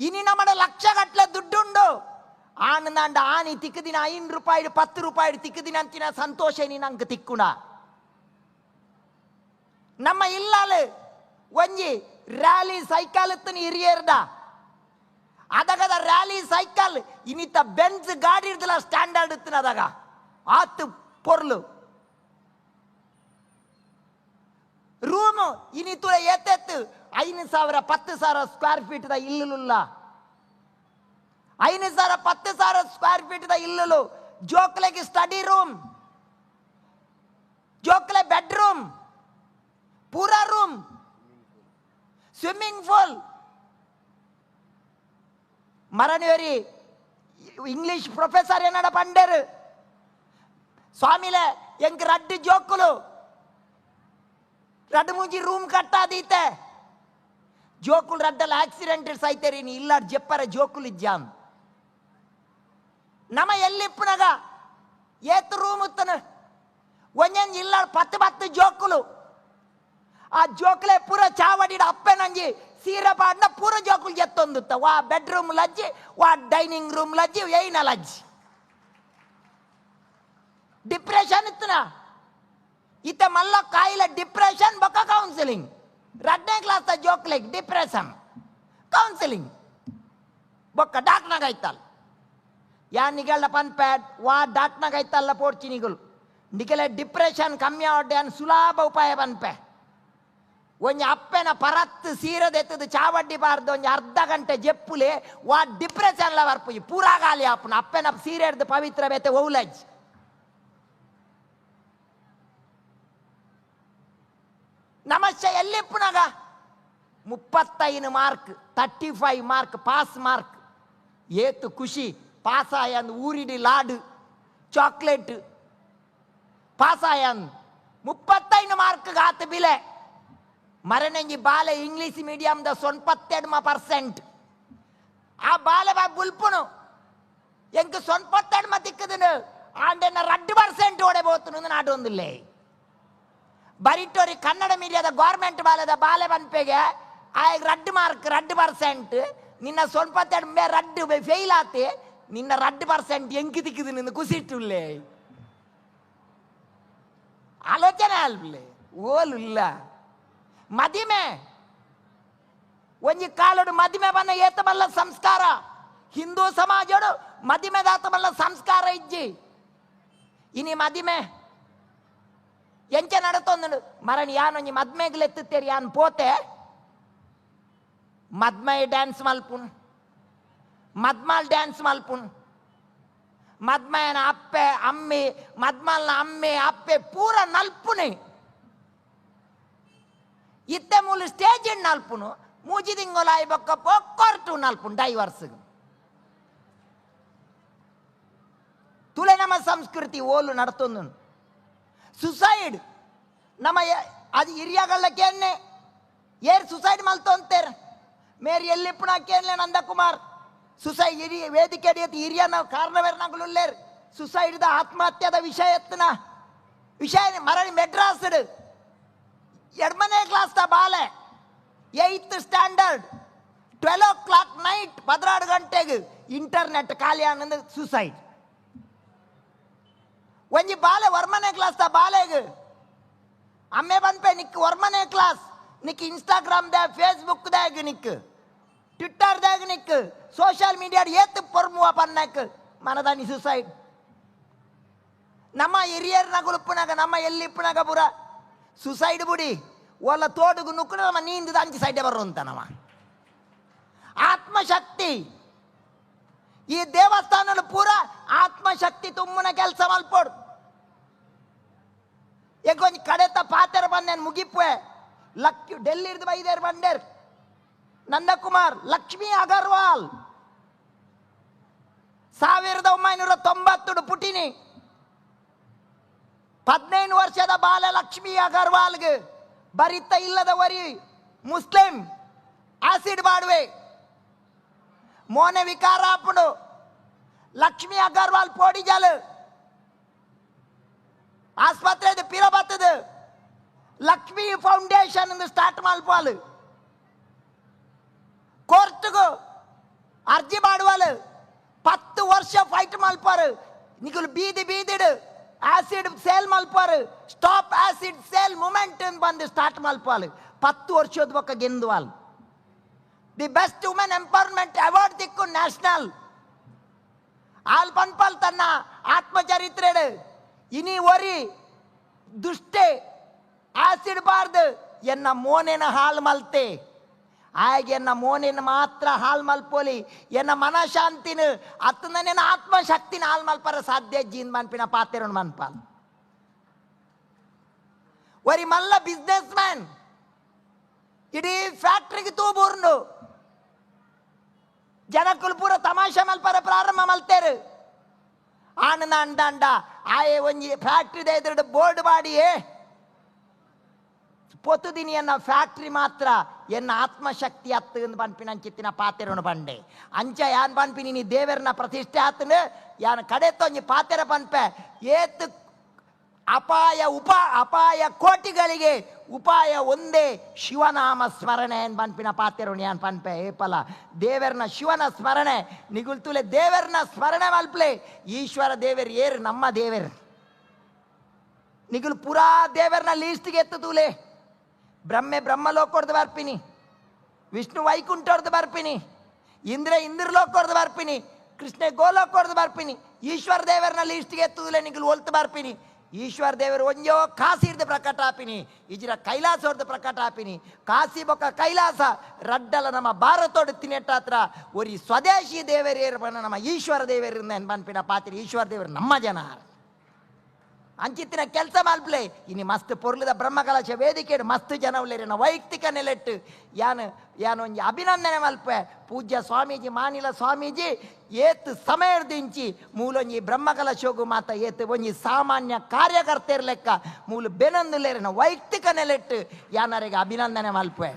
ಇನಿ ನಮ್ಮಡ ಲಕ್ಷ ಗಟ್ಲೆ ದುಡ್ಡುಂಡು ಆನಂದಾಂಡ ಆನಿ ತಿಕ್ಕದಿನ ಐನ್ ರೂಪಾಯಿ ಪತ್ತು ರೂಪಾಯಿ ತಿಕ್ಕದಿನ ಅಂತಿನ ಸಂತೋಷ ನೀ ನಂಗೆ ತಿಕ್ಕುಣ ನಮ್ಮ ಇಲ್ಲಾಲು ಒಂಜಿ ರ್ಯಾಲಿ ಸೈಕಲ್ ಇತ್ತನಿ ಹಿರಿಯರ್ದ ಅದಗದ ರ್ಯಾಲಿ ಸೈಕಲ್ ಇನ್ನಿತ ಬೆನ್ಸ್ ಗಾಡಿ ಇರ್ದಿಲ್ಲ ಸ್ಟ್ಯಾಂಡರ್ಡ್ ಇತ್ತಿನ ಅದಾಗ ಆತು ಪೊರ್ಲು ರೂಮು ಇನ್ನಿತ್ತು ಎತ್ತೆತ್ತು ಐದು ಸಾವಿರ ಪತ್ತು ಸಾವಿರ ಸ್ಕ್ವೇರ್ ಫೀಟ್ದ ಇಲ್ಲುಲ್ಲ ಐದು ಸಾವಿರ ಪತ್ತು ಸಾವಿರ ಸ್ಕ್ವೇರ್ ಫೀಟ್ದ ಇಲ್ಲಲು ಜೋಕ್ಲೆಗೆ ಸ್ಟಡಿ ರೂಮ್ ಜೋಕ್ಲೆ ಬೆಡ್ರೂಮ್ ಪೂರಾ room swimming pool ಮರಣಿಯವರಿ English professor ಏನಡ ಪಂಡರು ಸ್ವಾಮಿಲೆ ಎಂಕ್ ರಡ್ಡು ಜೋಕುಲು ರಡ್ಡು ಮುಂಜಿ ರೂಮ್ ಕಟ್ಟಾದೀತೆ ಜೋಕುಲ್ ರಡ್ಡಲ್ಲ ಆಕ್ಸಿಡೆಂಟ್ ಸೈತರಿ ನೀ ಇಲ್ಲ ಜಪ್ಪರ ಜೋಕುಲ್ ಇಜ್ಜಾನ್ ನಮ ಎಲ್ಲಿಪ್ಪನಗ ಏತ್ ರೂಮ್ ಇತ್ತನ ಒಂಜಂಜಿ ಇಲ್ಲ ಪತ್ತು ಪತ್ತು ಜೋಕುಲು ಆ ಜೋಕುಲೆ ಪೂರ ಚಾವಡಿಡ ಅಪ್ಪೆನಂಜಿ ಸೀರೆ ಪಾಡ್ನ ಪೂರ ಜೋಕುಲ್ ಎತ್ತೊಂದುತ್ತ ವಾ ಬೆಡ್ರೂಮ್ ಲಜ್ಜಿ ವಾ ಡೈನಿಂಗ್ ರೂಮ್ ಲಜ್ಜಿ ಏಯ್ನ ಲಜ್ಜಿ ಡಿಪ್ರೆಷನ್ ಇತ್ತನ ಇತ್ತ ಮಲ್ಲ ಕಾಯಿಲೆ ಡಿಪ್ರೆಷನ್ ಬೊಕ್ಕ ಕೌನ್ಸಿಲಿಂಗ್ ಎರಡನೇ ಕ್ಲಾಸ್ ಜೋಕ್ಲೆಗ್ ಡಿಪ್ರೆಷನ್ ಕೌನ್ಸಿಲಿಂಗ್ ಬೊಕ್ಕ ಡಾಕ್ನಾಗ ಐತಲ್ಲ ಯಾ ನಿಗಳ್ನ ಪನ್ಪ್ಯಾಡ್ ವಾ ಡಾಕ್ನಾಗ ಐತಲ್ಲ ಪೋಡ್ಚಿನಿಗಳು ನಿಗಲೆ ಡಿಪ್ರೆಷನ್ ಕಮ್ಮಿ ಆವಡ್ಡೆ ಅನ್ ಸುಲಭ ಉಪಾಯ ಪನ್ಪೆ ಒಂಜಿ ಅಪ್ಪೆನ ಪರತ್ತು ಸೀರದೆತ್ತದು ಚಾವಡ್ಡಿ ಬಾರ್ದು ಒಂಜಿ ಅರ್ಧ ಗಂಟೆ ಜೆಪ್ಪುಲೆ ವಾ ಡಿಪ್ರೆಷನ್ ಲ ಬರ್ಪುಜಿ ಪೂರಾ ಗಾಲಿ ಅಪ್ಪನ ಅಪ್ಪೆನ ಸೀರೆ ಹಿಡ್ದು ಪವಿತ್ರ ಬೇತೆ నమస్తే ఎల్లిప్పునగా ముప్పత్తైదు mark thirty five mark pass mark ఏతు ఖుషి పాస్ అయ్యాను ఊరిడి లాడు చాక్లెట్ పాస్ అయ్యాను ముప్పత్తైదు మార్క్ కాత బిలే మరణంజి బాల ఇంగ్లీష్ మీడియం ద సొన్పత్తేడు మా పర్సెంట్ ఆ బాల బా బుల్పును ఎంక సొన్పత్తేడు మా దిక్కుదును ఆండన్న రెండు పర్సెంట్ ఓడబోతున్నది నాటు ఉందిలే ಬರಿಟೋರಿ ಕನ್ನಡ ಮೀಡಿಯಾದ ಗೌರ್ಮೆಂಟ್ ಬಾಲದ ಬಾಲೆ ಬನ್ಪೆಗೆ, ಆ ರಡ್ ಮಾರ್ಕ್ ರಡ್ ಪರ್ಸೆಂಟ್ ನಿನ್ನ ಸ್ವಲ್ಪ ಮೇ ರಡ್ ಫೇಲ್ ಆತಿ, ನಿನ್ನ ರಡ್ ಪರ್ಸೆಂಟ್ ಎಂಕಿ ತಿಕ್ಕಿದು ನಿನ್ನ ಕುಸಿಟ್ಟುಲ್ಲೇ ಆಲೋಚನೆ ಅಲ್ಬಿಲ್ಲೆ ಓಲ್ ಇಲ್ಲ ಮದಿಮೆ, ಒಂಜಿ ಕಾಲೋಡು ಮದಿಮೆ ಬನ್ನ ಏತಬಲ್ಲ ಸಂಸ್ಕಾರ. ಹಿಂದೂ ಸಮಾಜಡು ಮದಿಮೆ ದಾತಬಲ್ಲ ಸಂಸ್ಕಾರ ಇಜ್ಜಿ. ಇನಿ ಮದಿಮೆ. ಎಂಚ ನಡತೊಂದು ಮರಣಿ ಯಾನೊಂಜಿ ಮದ್ಮೆಗ್ಲ ಎತ್ತುತ್ತೇರಿ, ಯಾನ್ ಪೋತೆ? ಮದ್ಮೈ ಡ್ಯಾನ್ಸ್ ಮಲ್ಪುನ್ ಮದ್ಮಾಲ್ ಡ್ಯಾನ್ಸ್ ಮಲ್ಪುನ್ ಮದ್ಮಯನ ಅಪ್ಪೆ, ಅಮ್ಮಿ, ಮದ್ಮಲ್ನ ಅಮ್ಮೆ, ಅಪ್ಪೆ, ಪೂರ ನಲ್ಪುನೆ. ಇತ್ತೆ ಮೂಲು ಸ್ಟೇಜ್ ನಲ್ಪುನು ಮೂಜಿ ತಿಂಗೊಲಾಯಿ ಬೊಕ್ಕ ಪೊಕ್ಕೊರ್ಟು ನಲ್ಪುನ್ ಡೈವರ್ಸ್ ತುಲೆ ನಮ್ಮ ಸಂಸ್ಕೃತಿ ಓಲು ನಡತೊಂದು ಸುಸೈಡ್ ನಮ್ಮ ಎ- ಅದು ಹಿರಿಯಗಳ್ಳಕ್ಕೇನೆ ಏರ್ ಸುಸೈಡ್ ಮಲ್ತೊಂತೇರ್ ಮೇರಿ ಎಲ್ಲಿಪ್ಪುಣಕ್ಕೇನ್ಲೆ ನಂದಕುಮಾರ್ ಸುಸೈಡ್ ಹಿರಿಯ ವೇದಿಕೆ ಅಡಿಯತ್ ಹಿರಿಯನ ಕಾರಣವೇರ್ನಾಗಲುಲ್ಲೇರ್ ಸುಸೈಡ್ದ ಆತ್ಮಹತ್ಯದ ವಿಷಯ ಎತ್ತನ ವಿಷಯ ಮರಳಿ ಮೆಡ್ರಾಸ್ ಎಡ್ಮನೇ ಕ್ಲಾಸ್ ದ ಬಾಲೆ eighth standard twelve o'clock night ಪದ್ರಾಡು ಗಂಟೆಗೆ ಇಂಟರ್ನೆಟ್ ಖಾಲಿ ಆನಂದ ಸುಸೈಡ್ ಒಂಜಿ ಬಾಲೆ ವರ್ಮನೆ ಕ್ಲಾಸ್ ದ ಬಾಲೆಗ್. ಅಮ್ಮೆ ಬಂದ್ಪೆ, ನಿಕ್ ವರ್ಮನೆ ಕ್ಲಾಸ್ ನಿಕ್ ಇನ್ಸ್ಟಾಗ್ರಾಮ್ ದ ಫೇಸ್ಬುಕ್ ದಾಗ ನಿಕ್. ಟ್ವಿಟ್ಟರ್ ದಾಗ ನಿಕ್. ಸೋಶಿಯಲ್ ಮೀಡಿಯಾ ಏತ್ ಪೊರ್ಮುವ ಪನ್ನಕ್. ಮನದಾನಿ ಸುಸೈಡ್ ನಮ್ಮ ಹಿರಿಯರ್ನ ಗುಳುಪ್ಪನಾಗ ನಮ್ಮ ಎಲ್ಲಿಪ್ಪನಾಗ ಬುರ ಸುಸೈಡ್ ಬುಡಿ. ಒಲ್ಲ ತೋಡುಗು ನುಕ್ಕುನ ನಮ್ಮ ನೀಂದು ಅಂಚಿ ಸೈಡೆ ಬರುವಂತ ನಮ್ಮ. ಆತ್ಮಶಕ್ತಿ. ಈ ದೇವಸ್ಥಾನದ ಪೂರ ಆತ್ಮಶಕ್ತಿ ತುಂಬನ ಕೆಲಸ ಮಲ್ಪೋಡು. ಎಗೊಂದು ಕಡೆತ ಪಾತ್ರ ಬಂದೇನು ಮುಗಿಪುವೆ. ಲಕ್ ಡೆಲ್ಲಿರ್ದು ಬೈದೇರ್ ಬಂಡೇರ್. ನಂದಕುಮಾರ್, ಲಕ್ಷ್ಮಿ ಅಗರ್ವಾಲ್. ಸಾವಿರದ ಒಂಬೈನೂರ ತೊಂಬತ್ತು ಪುಟಿನಿ. ಹದಿನೈದು ವರ್ಷದ ಬಾಲ ಲಕ್ಷ್ಮಿ ಅಗರ್ವಾಲ್ಗೆ ಬರಿತ ಇಲ್ಲದ ವರಿ ಮುಸ್ಲಿಂ ಆಸಿಡ್ ಬಾಡುವೆ. ಮೋನೆ ವಿಕಾರ ಲಕ್ಷ್ಮಿ ಅಗರ್ವಾಲ್ ಪೋಡಿಜಲ್ ಆಸ್ಪತ್ರೆ ಪಿರ ಬತ್ತದು ಲಕ್ಷ್ಮಿ ಫೌಂಡೇಶನ್ ಸ್ಟಾರ್ಟ್ ಮಲ್ಪಾಲು ಕೋರ್ಟ್ಗು ವರ್ಷ ಫೈಟ್ ಮಲ್ಪಾರು ನಿಗುಲು ಬೀದಿ ಬೀದಿಡು acid sale ಮಲ್ಪಾರು stop acid sale moment ಬಂದು ಸ್ಟಾರ್ಟ್ ಮಲ್ಪಾಲು ಪತ್ತು ವರ್ಷದ ಬೊಕ್ಕ ಗೆಂದುವಾಲ್ the best women empowerment award ದಿಕ್ಕು ನ್ಯಾಷನಲ್ ಆಲ್ ಪನ್ಪಾಲ್ ತನ್ನ ಆತ್ಮಚರಿತ್ರೆಡು ಇನಿ ಒರಿ ದುಷ್ಟೆ ಆಸಿಡ್ ಬಾರ್ದು ಎನ್ನ ಮೋನೆನ ಹಾಲು ಮಲ್ತೆ. ಆಗ ಎನ್ನ ಮೋನಿನ ಮಾತ್ರ ಹಾಲು ಮಲ್ಪೋಲಿ. ಎನ್ನ ಮನಶಾಂತಿನ ಅತ್ತನೇನ ಆತ್ಮಶಕ್ತಿನ ಹಾಲು ಮಲ್ಪರ ಸಾಧ್ಯ ಜೀನ್ ಮನ್ಪಿನ ಪಾತೆರಣ ಮನ್ಪಾಲ್ ಒರಿ ಮಲ್ಲ ಬಿಸ್ನೆಸ್ ಮ್ಯಾನ್ ಇಡೀ ಫ್ಯಾಕ್ಟ್ರಿಗೆ ತೂಬೂರ್ನು. ಜನಕ್ಕುಲು ಪೂರ ತಮಾಷೆ ಮಲ್ಪರ ಪ್ರಾರಂಭ ಮಲ್ತೇರು. ಆನಂದ ಅಂಡ ಆಯೆ ಒಂಜಿ ಫ್ಯಾಕ್ಟ್ರಿ ಎದುರು ಬೋರ್ಡ್ ಮಾಡಿಯೇ ಪೊತ್ತುದಿನಿ ಎನ್ನ ಫ್ಯಾಕ್ಟ್ರಿ ಮಾತ್ರ ಎನ್ನ ಆತ್ಮಶಕ್ತಿ ಹತ್ತು ಪನ್ಪಿನ ಅಂಚಿತ್ತಿನ ಪಾತೆರನು ಬಂಡೆ. ಅಂಚ ಯಾನ್ ಪನ್ಪಿನಿ ನೀ ದೇವರನ್ನ ಪ್ರತಿಷ್ಠೆ ಆತನು? ಯಾನ್ ಕಡೆ ತೊಂಜಿ ಪಾತೆರ ಪನ್ಪೆ ಏತು ಅಪಾಯ ಉಪ ಅಪಾಯ ಕೋಟಿಗಳಿಗೆ ಉಪಾಯ ಒಂದೇ, ಶಿವನಾಮ ಸ್ಮರಣೆ ಪನ್ಪಿನ ಪಾತೆರೋಣಿ ಯಾನ್ ಪನ್ಪೆ ಏಪಲ. ದೇವರನ ಶಿವನ ಸ್ಮರಣೆ. ನಿಗುಲ್ತುಲೆ ದೇವರನ ಸ್ಮರಣೆ ಮಲ್ಪ್ಲೆ. ಈಶ್ವರ ದೇವರು ಏರು ನಮ್ಮ ದೇವರು. ನಿಗುಲು ಪುರಾ ದೇವರನ ಲೀಸ್ಟ್ಗೆ ಎತ್ತು ತೂಲೆ. ಬ್ರಹ್ಮೆ ಬ್ರಹ್ಮಲೋಕ ಬರ್ಪಿನಿ. ವಿಷ್ಣು ವೈಕುಂಠ ಹೊಡೆದು ಬರ್ಪಿನಿ. ಇಂದ್ರ ಇಂದ್ರಲೋಕ ಹೊಡೆದು ಬರ್ಪಿನಿ. ಕೃಷ್ಣ ಗೋಲೋಕ ಬರ್ಪಿನಿ. ಈಶ್ವರ ದೇವರನ ಲೀಸ್ಟ್ಗೆ ಎತ್ತುದಿಲ್ಲ ನಿಗುಲು ಒಲ್ತು ಬರ್ಪಿನಿ. ಈಶ್ವರ ದೇವರು ಒಂಜೋ ಕಾಸಿ ಪ್ರಕಟ ಆಪಿನಿ ಇಜಿರ ಕೈಲಾಸ ಪ್ರಕಟ ಆಪಿನಿ. ಕಾಸಿ ಬೊಕ್ಕ ಕೈಲಾಸ, ರಡ್ಡಲ ನಮ್ಮ ಭಾರತೋಡು ತಿನ್ನೆಟ್ಟ ಹತ್ರ ಒರಿ ಸ್ವದೇಶಿ ದೇವರೇರು ನಮ್ಮ ಈಶ್ವರ ದೇವರಿಂದ ಬನ್ಪಿನ ಪಾತ್ರಿ. ಈಶ್ವರ ದೇವರು ನಮ್ಮ ಜನ ಅಂಚಿತ್ತಿನ ಕೆಲಸ ಮಲ್ಪ್ಲೆ. ಇನಿ ಮಸ್ತ್ ಪೊರ್ಲದ ಬ್ರಹ್ಮಕಲಶ ವೇದಿಕೆ ಮಸ್ತ್ ಜನ ಉಳ್ಳೇರಿನ ವೈಯಕ್ತಿಕ ನೆಲೆಟ್ಟು. ಯಾನ್ ಯಾನ್ ಒಂಜಿ ಅಭಿನಂದನೆ ಮಲ್ಪೆ ಪೂಜ್ಯ ಸ್ವಾಮೀಜಿ, ಮಾನಿಲ ಸ್ವಾಮೀಜಿ, ಏತ್ ಸಮಯದಿಂಚಿ ಮೂಲೊಂಜಿ ಬ್ರಹ್ಮಕಲಶೋಗು ಮಾತ ಏತ್ ಒಂಜಿ ಸಾಮಾನ್ಯ ಕಾರ್ಯಕರ್ತೆರ್ ಲೆಕ್ಕ. ಮೂಲು ಬೆನೊಂದುಲ್ಲೇರಿನ ವೈಯಕ್ತಿಕ ನೆಲೆಟ್ಟು. ಯಾನರಿಗೆ ಅಭಿನಂದನೆ ಮಲ್ಪೆ